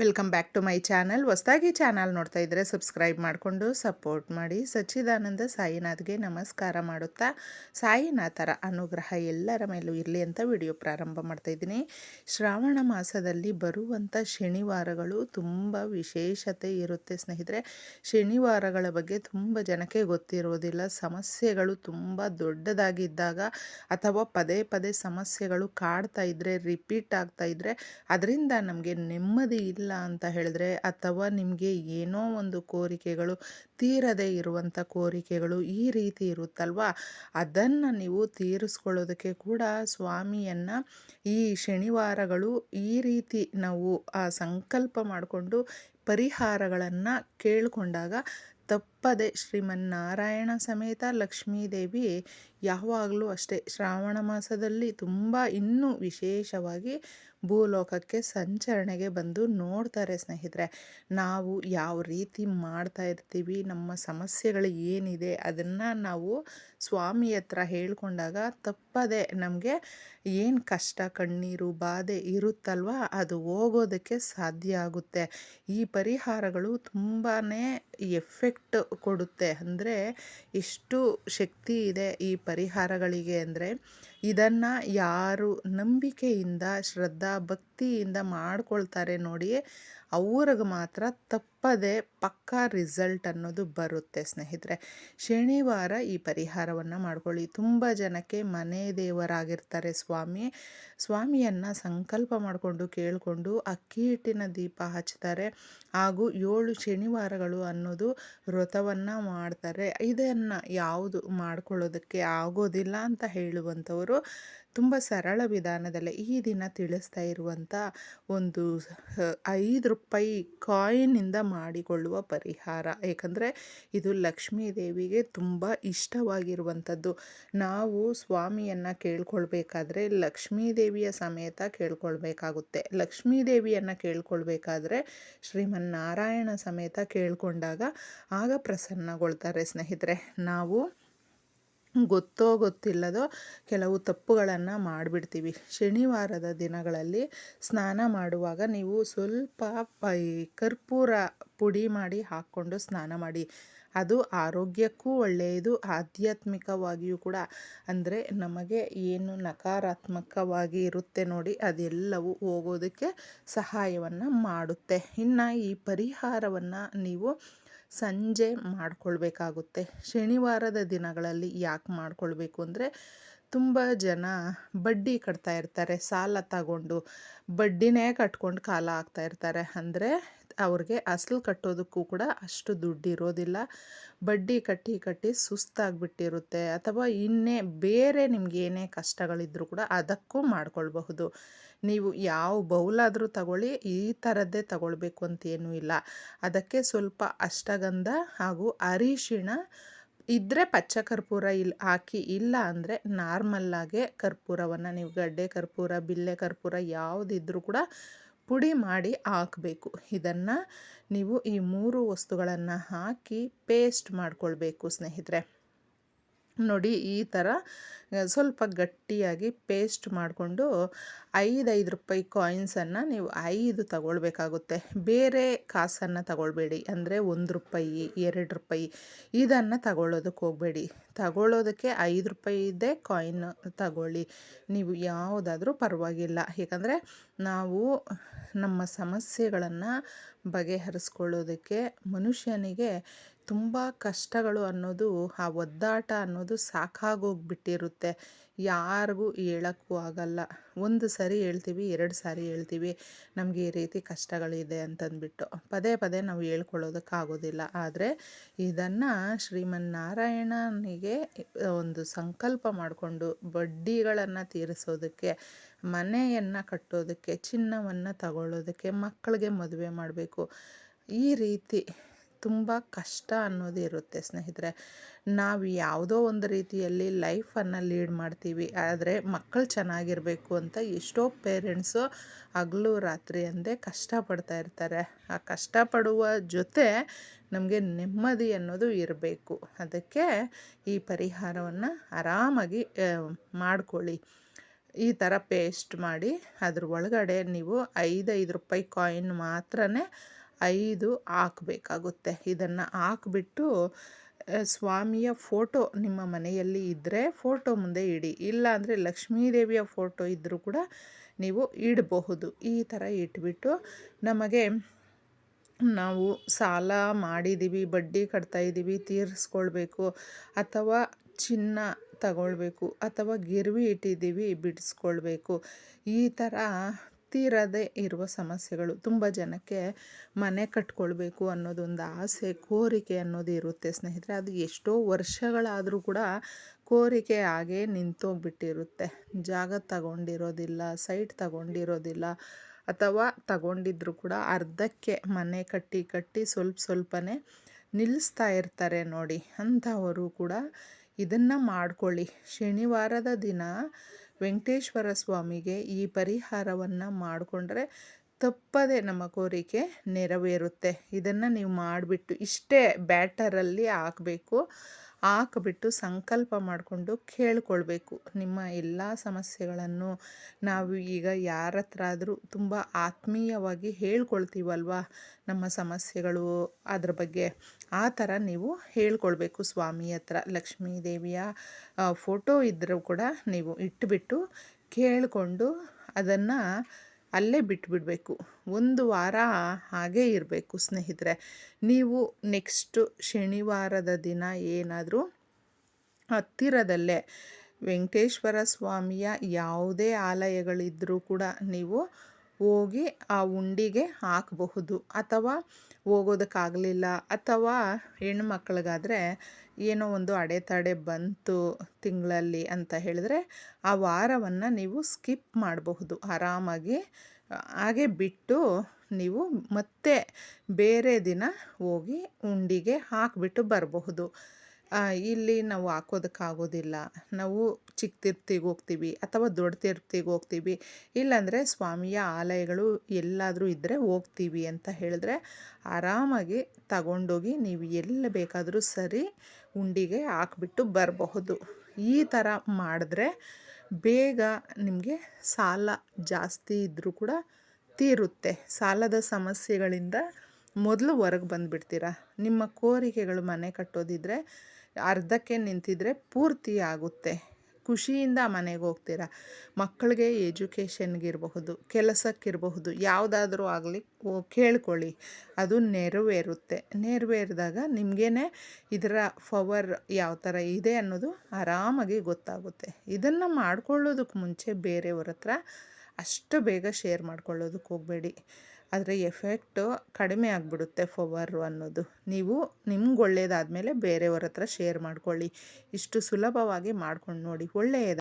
Welcome back to my channel ಹೊಸದಾಗಿ channel ನೋಡ್ತಾ ಇದ್ದರೆ ಸಬ್ಸ್ಕ್ರೈಬ್ ಮಾಡಿಕೊಂಡು ಸಪೋರ್ಟ್ ಮಾಡಿ. ಸಚ್ಚಿದಾನಂದ ಸಾಯಿನಾಥ್ಗೆ ನಮಸ್ಕಾರ ಮಾಡುತ್ತಾ ಸಾಯಿನಾಥರ ಅನುಗ್ರಹ ಎಲ್ಲರ ಮೇಲೂ ಇರಲಿ ಅಂತ ವಿಡಿಯೋ ಪ್ರಾರಂಭ ಮಾಡ್ತಾ ಇದ್ದೀನಿ. ಶ್ರಾವಣ ಮಾಸದಲ್ಲಿ ಬರುವಂಥ ಶನಿವಾರಗಳು ತುಂಬ ವಿಶೇಷತೆ ಇರುತ್ತೆ ಸ್ನೇಹಿತರೆ. ಶನಿವಾರಗಳ ಬಗ್ಗೆ ತುಂಬ ಜನಕ್ಕೆ ಗೊತ್ತಿರೋದಿಲ್ಲ. ಸಮಸ್ಯೆಗಳು ತುಂಬ ದೊಡ್ಡದಾಗಿದ್ದಾಗ ಅಥವಾ ಪದೇ ಪದೇ ಸಮಸ್ಯೆಗಳು ಕಾಡ್ತಾ ಇದ್ದರೆ ರಿಪೀಟ್ ಆಗ್ತಾ ಇದ್ದರೆ ಅದರಿಂದ ನಮಗೆ ನೆಮ್ಮದಿ ಇಲ್ಲ. ಅಂತ ಹೇಳಿದ್ರೆ ಅಥವಾ ನಿಮಗೆ ಏನೋ ಒಂದು ಕೋರಿಕೆಗಳು ತೀರದೇ ಇರುವಂಥ ಕೋರಿಕೆಗಳು ಈ ರೀತಿ ಇರುತ್ತಲ್ವಾ? ಅದನ್ನು ನೀವು ತೀರಿಸ್ಕೊಳ್ಳೋದಕ್ಕೆ ಕೂಡ ಸ್ವಾಮಿಯನ್ನು ಈ ಶನಿವಾರಗಳು ಈ ರೀತಿ ನಾವು ಆ ಸಂಕಲ್ಪ ಮಾಡಿಕೊಂಡು ಪರಿಹಾರಗಳನ್ನು ಕೇಳಿಕೊಂಡಾಗ ತಪ್ಪದೆ ಶ್ರೀಮನ್ನಾರಾಯಣ ಸಮೇತ ಲಕ್ಷ್ಮೀದೇವಿ ಯಾವಾಗಲೂ ಅಷ್ಟೇ ಶ್ರಾವಣ ಮಾಸದಲ್ಲಿ ತುಂಬ ಇನ್ನೂ ವಿಶೇಷವಾಗಿ ಭೂಲೋಕಕ್ಕೆ ಸಂಚರಣೆಗೆ ಬಂದು ನೋಡ್ತಾರೆ ಸ್ನೇಹಿತರೆ. ನಾವು ಯಾವ ರೀತಿ ಮಾಡ್ತಾ ಇರ್ತೀವಿ, ನಮ್ಮ ಸಮಸ್ಯೆಗಳು ಏನಿದೆ, ಅದನ್ನು ನಾವು ಸ್ವಾಮಿ ಹತ್ರ ಹೇಳ್ಕೊಂಡಾಗ ತಪ್ಪದೆ ನಮಗೆ ಏನು ಕಷ್ಟ ಕಣ್ಣೀರು ಬಾಧೆ ಇರುತ್ತಲ್ವ ಅದು ಹೋಗೋದಕ್ಕೆ ಸಾಧ್ಯ ಆಗುತ್ತೆ. ಈ ಪರಿಹಾರಗಳು ತುಂಬಾ ಎಫೆಕ್ಟ್ ಕೊಡುತ್ತೆ. ಅಂದರೆ ಎಷ್ಟು ಶಕ್ತಿ ಇದೆ ಈ ಪರಿಹಾರಗಳಿಗೆ ಅಂದರೆ ಇದನ್ನು ಯಾರು ನಂಬಿಕೆಯಿಂದ, ಶ್ರದ್ಧಾ ಭಕ್ತಿಯಿಂದ ಮಾಡ್ಕೊಳ್ತಾರೆ ನೋಡಿ, ಅವ್ರಿಗೆ ಮಾತ್ರ ತಪ್ಪದೆ ಪಕ್ಕಾ ರಿಸಲ್ಟ್ ಅನ್ನೋದು ಬರುತ್ತೆ ಸ್ನೇಹಿತರೆ. ಶನಿವಾರ ಈ ಪರಿಹಾರವನ್ನು ಮಾಡ್ಕೊಳ್ಳಿ. ತುಂಬ ಜನಕ್ಕೆ ಮನೆ ದೇವರಾಗಿರ್ತಾರೆ ಸ್ವಾಮಿ. ಸ್ವಾಮಿಯನ್ನು ಸಂಕಲ್ಪ ಮಾಡಿಕೊಂಡು ಕೇಳಿಕೊಂಡು ಅಕ್ಕಿ ಹಿಟ್ಟಿನ ದೀಪ ಹಚ್ತಾರೆ. ಹಾಗೂ ಏಳು ಶನಿವಾರಗಳು ಅನ್ನೋದು ವ್ರತವನ್ನು ಮಾಡ್ತಾರೆ. ಇದನ್ನು ಯಾವುದು ಮಾಡ್ಕೊಳ್ಳೋದಕ್ಕೆ ಆಗೋದಿಲ್ಲ ಅಂತ ಹೇಳುವಂಥವರು ತುಂಬ ಸರಳ ವಿಧಾನದಲ್ಲೇ ಈ ದಿನ ತಿಳಿಸ್ತಾ ಇರುವಂಥ ಒಂದು ಐದು ರೂಪಾಯಿ ಕಾಯಿನಿಂದ ಮಾಡಿಕೊಳ್ಳುವ ಪರಿಹಾರ. ಏಕೆಂದರೆ ಇದು ಲಕ್ಷ್ಮೀ ದೇವಿಗೆ ತುಂಬ ಇಷ್ಟವಾಗಿರುವಂಥದ್ದು. ನಾವು ಸ್ವಾಮಿಯನ್ನು ಕೇಳ್ಕೊಳ್ಬೇಕಾದ್ರೆ ಲಕ್ಷ್ಮೀ ದೇವಿಯ ಸಮೇತ ಕೇಳ್ಕೊಳ್ಬೇಕಾಗುತ್ತೆ. ಲಕ್ಷ್ಮೀ ದೇವಿಯನ್ನು ಕೇಳ್ಕೊಳ್ಬೇಕಾದ್ರೆ ಶ್ರೀಮನ್ನಾರಾಯಣ ಸಮೇತ ಕೇಳ್ಕೊಂಡಾಗ ಆಗ ಪ್ರಸನ್ನಗೊಳ್ತಾರೆ ಸ್ನೇಹಿತರೆ. ನಾವು ಗೊತ್ತೋ ಗೊತ್ತಿಲ್ಲದೋ ಕೆಲವು ತಪ್ಪುಗಳನ್ನು ಮಾಡಿಬಿಡ್ತೀವಿ. ಶನಿವಾರದ ದಿನಗಳಲ್ಲಿ ಸ್ನಾನ ಮಾಡುವಾಗ ನೀವು ಸ್ವಲ್ಪ ಈ ಕರ್ಪೂರ ಪುಡಿ ಮಾಡಿ ಹಾಕ್ಕೊಂಡು ಸ್ನಾನ ಮಾಡಿ. ಅದು ಆರೋಗ್ಯಕ್ಕೂ ಒಳ್ಳೆಯದು, ಆಧ್ಯಾತ್ಮಿಕವಾಗಿಯೂ ಕೂಡ. ಅಂದರೆ ನಮಗೆ ಏನು ನಕಾರಾತ್ಮಕವಾಗಿ ಇರುತ್ತೆ ನೋಡಿ, ಅದೆಲ್ಲವೂ ಹೋಗೋದಕ್ಕೆ ಸಹಾಯವನ್ನು ಮಾಡುತ್ತೆ. ಇನ್ನು ಈ ಪರಿಹಾರವನ್ನು ನೀವು ಸಂಜೆ ಮಾಡಿಕೊಳ್ಬೇಕಾಗುತ್ತೆ. ಶನಿವಾರದ ದಿನಗಳಲ್ಲಿ ಯಾಕೆ ಮಾಡಿಕೊಳ್ಬೇಕು ಅಂದರೆ ತುಂಬ ಜನ ಬಡ್ಡಿ ಕಟ್ತಾ ಇರ್ತಾರೆ. ಸಾಲ ತಗೊಂಡು ಬಡ್ಡಿನೇ ಕಟ್ಕೊಂಡು ಕಾಲ ಆಗ್ತಾ ಇರ್ತಾರೆ. ಅಂದರೆ ಅವ್ರಿಗೆ ಅಸಲು ಕಟ್ಟೋದಕ್ಕೂ ಕೂಡ ಅಷ್ಟು ದುಡ್ಡು ಇರೋದಿಲ್ಲ ಬಡ್ಡಿ ಕಟ್ಟಿ ಕಟ್ಟಿ ಸುಸ್ತಾಗಿಬಿಟ್ಟಿರುತ್ತೆ. ಅಥವಾ ಇನ್ನೇ ಬೇರೆ ನಿಮ್ಗೆ ಏನೇ ಕಷ್ಟಗಳಿದ್ರೂ ಕೂಡ ಅದಕ್ಕೂ ಮಾಡ್ಕೊಳ್ಬಹುದು. ನೀವು ಯಾವ ಬೌಲಾದರೂ ತಗೊಳ್ಳಿ, ಈ ಥರದ್ದೇ ತಗೊಳ್ಬೇಕು ಅಂತೇನೂ ಇಲ್ಲ. ಅದಕ್ಕೆ ಸ್ವಲ್ಪ ಅಷ್ಟಗಂಧ ಹಾಗೂ ಅರಿಶಿಣ ಇದ್ದರೆ ಪಚ್ಚ ಕರ್ಪೂರ ಇಲ್ಲಿ ಹಾಕಿ, ಇಲ್ಲ ಅಂದರೆ ನಾರ್ಮಲ್ಲಾಗೆ ಕರ್ಪೂರವನ್ನು, ನೀವು ಗಡ್ಡೆ ಕರ್ಪೂರ, ಬಿಲ್ಲೆ ಕರ್ಪೂರ ಯಾವುದಿದ್ರೂ ಕೂಡ ಪುಡಿ ಮಾಡಿ ಹಾಕಬೇಕು. ಇದನ್ನು ನೀವು ಈ ಮೂರು ವಸ್ತುಗಳನ್ನು ಹಾಕಿ ಪೇಸ್ಟ್ ಮಾಡಿಕೊಳ್ಬೇಕು ಸ್ನೇಹಿತರೆ. ನೋಡಿ ಈ ಥರ ಸ್ವಲ್ಪ ಗಟ್ಟಿಯಾಗಿ ಪೇಸ್ಟ್ ಮಾಡಿಕೊಂಡು ಐದು ಐದು ರೂಪಾಯಿ ಕಾಯಿನ್ಸನ್ನು ನೀವು ಐದು ತಗೊಳ್ಬೇಕಾಗುತ್ತೆ. ಬೇರೆ ಕಾಸನ್ನು ತಗೊಳ್ಬೇಡಿ. ಅಂದರೆ ಒಂದು ರೂಪಾಯಿ, ಎರಡು ರೂಪಾಯಿ ಇದನ್ನು ತಗೊಳ್ಳೋದಕ್ಕೆ ಹೋಗಬೇಡಿ. ತಗೊಳ್ಳೋದಕ್ಕೆ ಐದು ರೂಪಾಯಿ ಇದ್ದೇ ಕಾಯಿನ್ ತಗೊಳ್ಳಿ. ನೀವು ಯಾವುದಾದ್ರೂ ಪರವಾಗಿಲ್ಲ. ಏಕೆಂದರೆ ನಾವು ನಮ್ಮ ಸಮಸ್ಯೆಗಳನ್ನು ಬಗೆಹರಿಸ್ಕೊಳ್ಳೋದಕ್ಕೆ ಮನುಷ್ಯನಿಗೆ ತುಂಬ ಕಷ್ಟಗಳು ಅನ್ನೋದು, ಆ ಒದ್ದಾಟ ಅನ್ನೋದು ಸಾಕಾಗೋಗ್ಬಿಟ್ಟಿರುತ್ತೆ. ಯಾರಿಗೂ ಹೇಳೋಕ್ಕೂ ಆಗಲ್ಲ. ಒಂದು ಸಾರಿ ಹೇಳ್ತೀವಿ, ಎರಡು ಸಾರಿ ಹೇಳ್ತೀವಿ, ನಮಗೆ ಈ ರೀತಿ ಕಷ್ಟಗಳಿದೆ ಅಂತಂದ್ಬಿಟ್ಟು. ಪದೇ ಪದೇ ನಾವು ಹೇಳ್ಕೊಳ್ಳೋದಕ್ಕಾಗೋದಿಲ್ಲ. ಆದರೆ ಇದನ್ನು ಶ್ರೀಮನ್ನಾರಾಯಣನಿಗೆ ಒಂದು ಸಂಕಲ್ಪ ಮಾಡಿಕೊಂಡು ಬಡ್ಡಿಗಳನ್ನು ತೀರಿಸೋದಕ್ಕೆ, ಮನೆಯನ್ನು ಕಟ್ಟೋದಕ್ಕೆ, ಚಿನ್ನವನ್ನು ತಗೊಳ್ಳೋದಕ್ಕೆ, ಮಕ್ಕಳಿಗೆ ಮದುವೆ ಮಾಡಬೇಕು, ಈ ರೀತಿ ತುಂಬ ಕಷ್ಟ ಅನ್ನೋದು ಇರುತ್ತೆ ಸ್ನೇಹಿತರೆ. ನಾವು ಯಾವುದೋ ಒಂದು ರೀತಿಯಲ್ಲಿ ಲೈಫನ್ನು ಲೀಡ್ ಮಾಡ್ತೀವಿ, ಆದರೆ ಮಕ್ಕಳು ಚೆನ್ನಾಗಿರಬೇಕು ಅಂತ ಎಷ್ಟೋ ಪೇರೆಂಟ್ಸು ಹಗಲು ರಾತ್ರಿ ಅಂದೇ ಕಷ್ಟಪಡ್ತಾ ಇರ್ತಾರೆ. ಆ ಕಷ್ಟಪಡುವ ಜೊತೆ ನಮಗೆ ನೆಮ್ಮದಿ ಅನ್ನೋದು ಇರಬೇಕು. ಅದಕ್ಕೆ ಈ ಪರಿಹಾರವನ್ನು ಆರಾಮಾಗಿ ಮಾಡ್ಕೊಳ್ಳಿ. ಈ ಥರ ಪೇಸ್ಟ್ ಮಾಡಿ ಅದ್ರ ಒಳಗಡೆ ನೀವು ಐದು ಐದು ರೂಪಾಯಿ ಕಾಯಿನ್ ಮಾತ್ರ ಐದು ಹಾಕಬೇಕಾಗುತ್ತೆ. ಇದನ್ನು ಹಾಕ್ಬಿಟ್ಟು ಸ್ವಾಮಿಯ ಫೋಟೋ ನಿಮ್ಮ ಮನೆಯಲ್ಲಿ ಇದ್ದರೆ ಫೋಟೋ ಮುಂದೆ ಇಡಿ. ಇಲ್ಲ ಅಂದರೆ ಲಕ್ಷ್ಮೀದೇವಿಯ ಫೋಟೋ ಇದ್ದರೂ ಕೂಡ ನೀವು ಇಡಬಹುದು. ಈ ಥರ ಇಟ್ಬಿಟ್ಟು ನಮಗೆ ನಾವು ಸಾಲ ಮಾಡಿದ್ದೀವಿ ಬಡ್ಡಿ ಕಟ್ತಾ ಇದ್ದೀವಿ ತೀರಿಸ್ಕೊಳ್ಬೇಕು ಅಥವಾ ಚಿನ್ನ ತಗೊಳ್ಬೇಕು ಅಥವಾ ಗಿರ್ವಿ ಇಟ್ಟಿದ್ದೀವಿ ಬಿಡಿಸ್ಕೊಳ್ಬೇಕು. ಈ ಥರ ತೀರದೇ ಇರುವ ಸಮಸ್ಯೆಗಳು. ತುಂಬ ಜನಕ್ಕೆ ಮನೆ ಕಟ್ಕೊಳ್ಬೇಕು ಅನ್ನೋದೊಂದು ಆಸೆ, ಕೋರಿಕೆ ಅನ್ನೋದು ಇರುತ್ತೆ ಸ್ನೇಹಿತರೆ. ಅದು ಎಷ್ಟೋ ವರ್ಷಗಳಾದರೂ ಕೂಡ ಕೋರಿಕೆ ಹಾಗೇ ನಿಂತೋಗ್ಬಿಟ್ಟಿರುತ್ತೆ. ಜಾಗ ತಗೊಂಡಿರೋದಿಲ್ಲ ಸೈಟ್ ತಗೊಂಡಿರೋದಿಲ್ಲ, ಅಥವಾ ತಗೊಂಡಿದ್ರು ಕೂಡ ಅರ್ಧಕ್ಕೆ ಮನೆ ಕಟ್ಟಿ ಕಟ್ಟಿ ಸ್ವಲ್ಪ ಸ್ವಲ್ಪನೇ ನಿಲ್ಲಿಸ್ತಾ ಇರ್ತಾರೆ ನೋಡಿ. ಅಂಥವರು ಕೂಡ ಇದನ್ನು ಮಾಡ್ಕೊಳ್ಳಿ. ಶನಿವಾರದ ದಿನ ವೆಂಕಟೇಶ್ವರ ಸ್ವಾಮಿಗೆ ಈ ಪರಿಹಾರವನ್ನು ಮಾಡಿಕೊಂಡ್ರೆ ತಪ್ಪದೆ ನಮ್ಮ ಕೋರಿಕೆ ನೆರವೇರುತ್ತೆ. ಇದನ್ನು ನೀವು ಮಾಡಿಬಿಟ್ಟು ಇಷ್ಟೇ ಬ್ಯಾಟರಲ್ಲಿ ಹಾಕಬೇಕು. ಹಾಕಿಬಿಟ್ಟು ಸಂಕಲ್ಪ ಮಾಡಿಕೊಂಡು ಕೇಳ್ಕೊಳ್ಬೇಕು. ನಿಮ್ಮ ಎಲ್ಲ ಸಮಸ್ಯೆಗಳನ್ನು ನಾವು ಈಗ ಯಾರ ಹತ್ರ ಆದರೂ ತುಂಬ ಆತ್ಮೀಯವಾಗಿ ಹೇಳ್ಕೊಳ್ತೀವಲ್ವ? ನಮ್ಮ ಸಮಸ್ಯೆಗಳು, ಅದ್ರ ಬಗ್ಗೆ. ಆ ಥರ ನೀವು ಹೇಳ್ಕೊಳ್ಬೇಕು. ಸ್ವಾಮಿ ಹತ್ರ, ಲಕ್ಷ್ಮೀ ದೇವಿಯ ಫೋಟೋ ಇದ್ದರೂ ಕೂಡ ನೀವು ಇಟ್ಟುಬಿಟ್ಟು ಕೇಳಿಕೊಂಡು ಅದನ್ನು ಅಲ್ಲೇ ಬಿಟ್ಬಿಡಬೇಕು. ಒಂದು ವಾರ ಹಾಗೇ ಇರಬೇಕು ಸ್ನೇಹಿತರೆ. ನೀವು ನೆಕ್ಸ್ಟು ಶನಿವಾರದ ದಿನ ಏನಾದರೂ ಹತ್ತಿರದಲ್ಲೇ ವೆಂಕಟೇಶ್ವರ ಸ್ವಾಮಿಯ ಯಾವುದೇ ಆಲಯಗಳಿದ್ದರೂ ಕೂಡ ನೀವು ಹೋಗಿ ಆ ಉಂಡಿಗೆ ಹಾಕಬಹುದು. ಅಥವಾ ಹೋಗೋದಕ್ಕಾಗಲಿಲ್ಲ. ಅಥವಾ ಹೆಣ್ಮಕ್ಳಿಗಾದರೆ ಏನೋ ಒಂದು ಅಡೆತಡೆ ಬಂತು ತಿಂಗಳಲ್ಲಿ ಅಂತ ಹೇಳಿದ್ರೆ ಆ ವಾರವನ್ನು ನೀವು ಸ್ಕಿಪ್ ಮಾಡಬಹುದು. ಆರಾಮಾಗಿ, ಹಾಗೆ ಬಿಟ್ಟು ನೀವು ಮತ್ತೆ ಬೇರೆ ದಿನ ಹೋಗಿ ಉಂಡಿಗೆ ಹಾಕಿಬಿಟ್ಟು ಬರಬಹುದು. ಇಲ್ಲಿ ನಾವು ಹಾಕೋದಕ್ಕಾಗೋದಿಲ್ಲ. ನಾವು ಚಿಕ್ಕ ತಿರ್ತಿಗೆ ಹೋಗ್ತೀವಿ ಅಥವಾ ದೊಡ್ಡ ತಿರ್ತಿಗೆ ಹೋಗ್ತೀವಿ. ಇಲ್ಲಾಂದರೆ ಸ್ವಾಮಿಯ ಆಲಯಗಳು ಎಲ್ಲಾದರೂ ಇದ್ದರೆ ಹೋಗ್ತೀವಿ ಅಂತ ಹೇಳಿದ್ರೆ ಆರಾಮಾಗಿ ತಗೊಂಡೋಗಿ ನೀವು ಎಲ್ಲಿ ಬೇಕಾದರೂ ಸರಿ ಉಂಡಿಗೆ ಹಾಕ್ಬಿಟ್ಟು ಬರಬಹುದು. ಈ ಥರ ಮಾಡಿದ್ರೆ ಬೇಗ ನಿಮಗೆ ಸಾಲ ಜಾಸ್ತಿ ಇದ್ದರೂ ಕೂಡ ತೀರುತ್ತೆ. ಸಾಲದ ಸಮಸ್ಯೆಗಳಿಂದ ಮೊದಲು ಹೊರಗೆ ಬಂದುಬಿಡ್ತೀರ. ನಿಮ್ಮ ಕೋರಿಕೆಗಳು ಮನೆ ಕಟ್ಟೋದಿದ್ರೆ ಅರ್ಧಕ್ಕೆ ನಿಂತಿದ್ರೆ ಪೂರ್ತಿ ಆಗುತ್ತೆ. ಖುಷಿಯಿಂದ ಮನೆಗೆ ಹೋಗ್ತೀರ? ಮಕ್ಕಳಿಗೆ ಎಜುಕೇಷನ್ಗಿರಬಹುದು, ಕೆಲಸಕ್ಕಿರಬಹುದು, ಯಾವುದಾದ್ರೂ ಆಗಲಿ ಕೇಳ್ಕೊಳ್ಳಿ. ಅದು ನೆರವೇರುತ್ತೆ. ನೆರವೇರಿದಾಗ ನಿಮಗೇನೆ ಇದರ ಪವರ್ ಯಾವ ಥರ ಇದೆ ಅನ್ನೋದು ಆರಾಮಾಗಿ ಗೊತ್ತಾಗುತ್ತೆ. ಇದನ್ನು ಮಾಡ್ಕೊಳ್ಳೋದಕ್ಕೆ ಮುಂಚೆ ಬೇರೆಯವ್ರ ಹತ್ರ ಅಷ್ಟು ಬೇಗ ಶೇರ್ ಮಾಡ್ಕೊಳ್ಳೋದಕ್ಕೆ ಹೋಗಬೇಡಿ. ಅದರ ಎಫೆಕ್ಟು ಕಡಿಮೆ ಆಗಿಬಿಡುತ್ತೆ ಫವರು ಅನ್ನೋದು. ನೀವು ನಿಮ್ಗೆ ಒಳ್ಳೇದಾದಮೇಲೆ ಬೇರೆಯವ್ರ ಹತ್ರ ಶೇರ್ ಮಾಡ್ಕೊಳ್ಳಿ. ಇಷ್ಟು ಸುಲಭವಾಗಿ ಮಾಡ್ಕೊಂಡು ನೋಡಿ. ಒಳ್ಳೆಯದು?